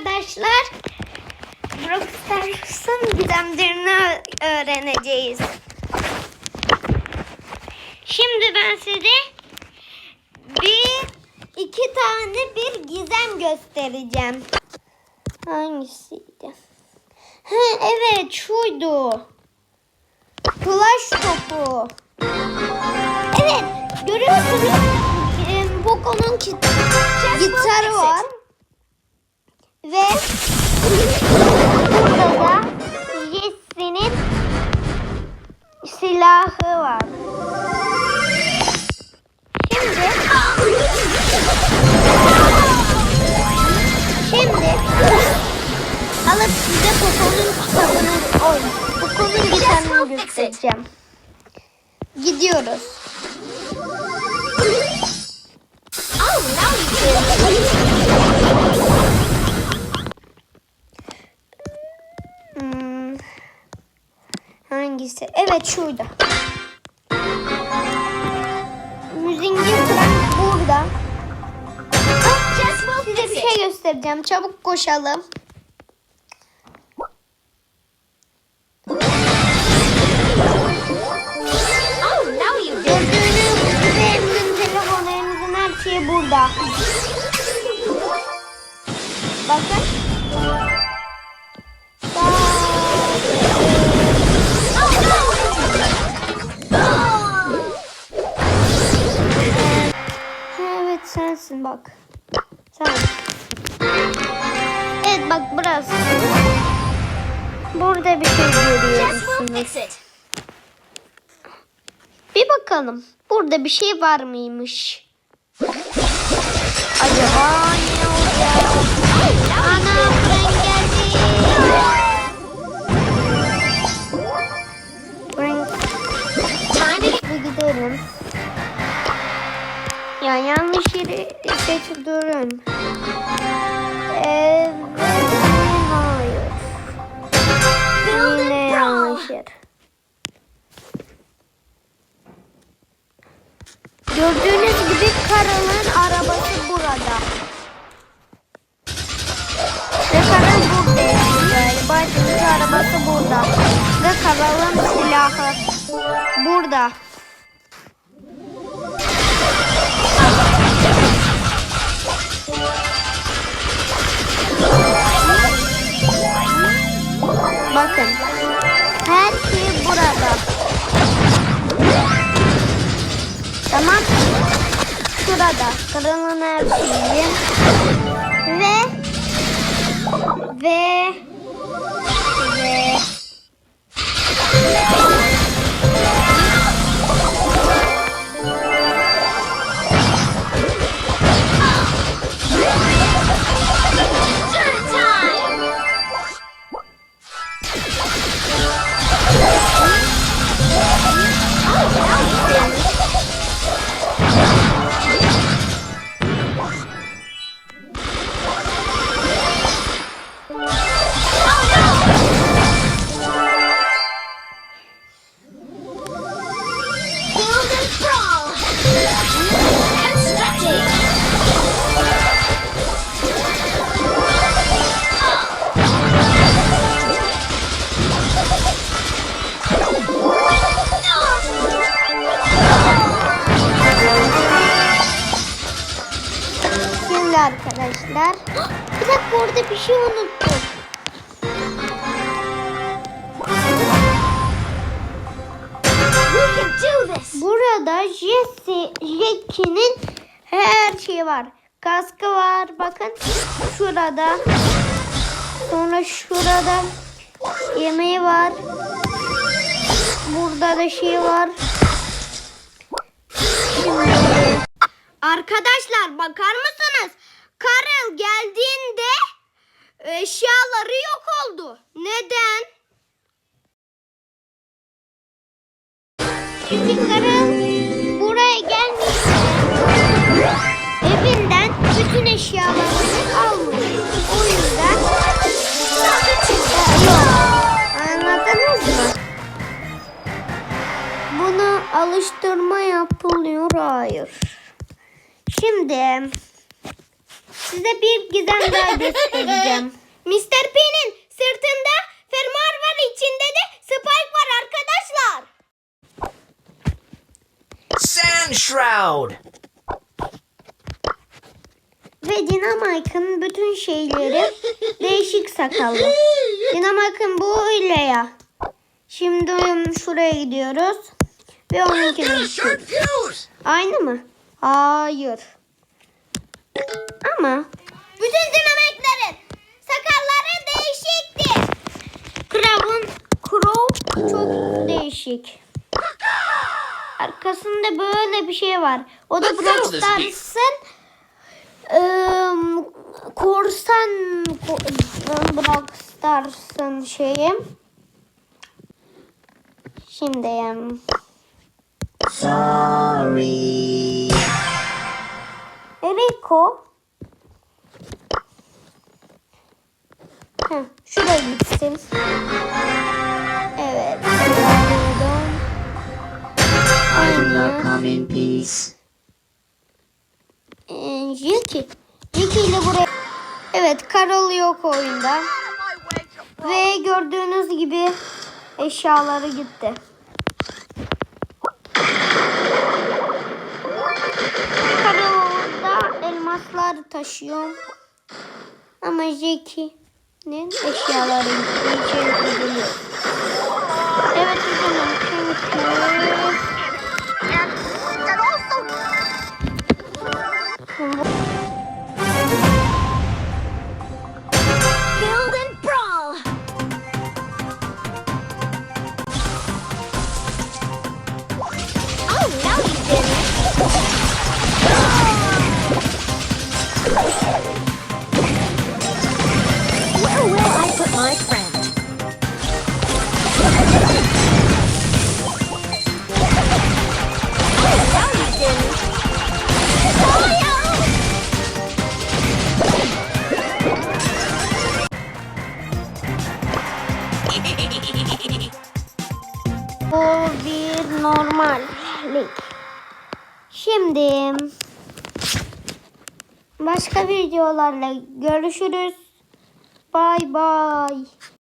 arkadaşlar. Brawl Stars'ın gizemlerini öğreneceğiz. Şimdi ben size bir iki tane bir gizem göstereceğim. Hangisiydi? Ha, evet şuydu. Flash topu. Evet görüyorsunuz e, Poco'nun kit- gitarı var. Ve burada da Jesse'nin silahı var. Şimdi Şimdi alıp size Poco'nun kitabını, oy, Poco'nun gitarını göstereceğim. Gidiyoruz. Oh, now you hangisi? Evet şurada. Müziğin burada. Size bir şey göstereceğim. Çabuk koşalım. Oh, sensin bak. Sen. Evet bak burası. Burada bir şey görüyorsunuz. Bir bakalım. Burada bir şey var mıymış? Acaba ne olacak? Ana Frank geldi. Frank Ya yanlış yeri seçip durun. Evet. Hayır. Yine yanlış yer. Gördüğünüz gibi Karal'ın arabası burada. Ve Karal burada yani. Başımızın arabası burada. Ve Karal'ın silahı burada. Bakın. Her şey burada. Tamam. Şurada. Kralın her şeyi. Ve ve orada bir şey unuttum. Burada Jesse, Jackie'nin her şeyi var. Kaskı var. Bakın şurada. Sonra şurada yemeği var. Burada da şey var. Şimdi Arkadaşlar bakar mısınız? Karel geldiğinde eşyaları yok oldu. Neden? Karel buraya gelmişti. Evinden bütün eşyalarını almış. O yüzden yok. Anladınız mı? Buna alıştırma yapılıyor. Hayır. Şimdi size bir gizem daha göstereceğim. Mr. P'nin sırtında fermuar var içinde de spike var arkadaşlar. Sand Shroud! Ve Dynamite'ın bütün şeyleri değişik sakallı. Dynamite'ın bu öyle ya. Şimdi şuraya gidiyoruz. Ve onunkine gidiyoruz. fuse! Aynı mı? Hayır. Ama bütün dinamiklerin Crow çok değişik. Arkasında böyle bir şey var. O da. Brawl Stars'ın korsan ko- Brawl Stars'ın şeyi. Şimdi yani. Sorry. Rico. Heh, şuraya gitsin. Evet. Pardon. I do not in peace. Ee, Jackie. Jackie ile buraya... Evet Carol yok oyunda. Ve gördüğünüz gibi eşyaları gitti. Carol da elmaslar taşıyor. Ama Jackie'nin eşyaları gitti. İçeri gidiyor. Evet üzülüm Bu bir normallik. Şimdi başka videolarla görüşürüz. Bay bay.